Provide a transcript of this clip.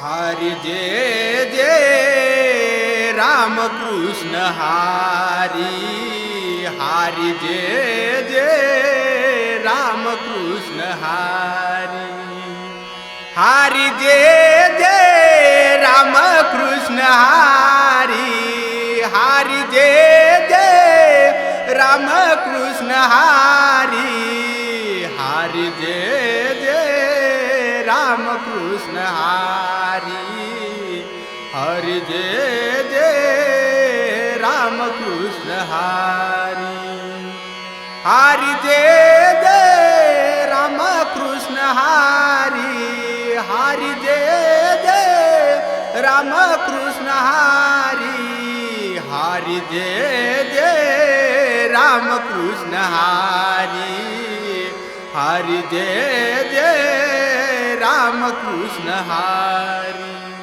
હરિ જે જે રામ કૃષ્ણ હારી હારી જે જે રામ કૃષ્ણ હારી. હારી જે જે રામ કૃષ્ણ હારી હારી જે જે રામ કૃષ્ણ હારી હારી જે જે રામ કૃષ્ણ હારી. હરિ જે જે રામ કૃષ્ણ હારી હારી જે જે રામ કૃષ્ણ હારી હારી જે જે રામ કૃષ્ણ હારી હારી જે જે રામ કૃષ્ણ હારી હારી જે જે રામ કૃષ્ણ હારી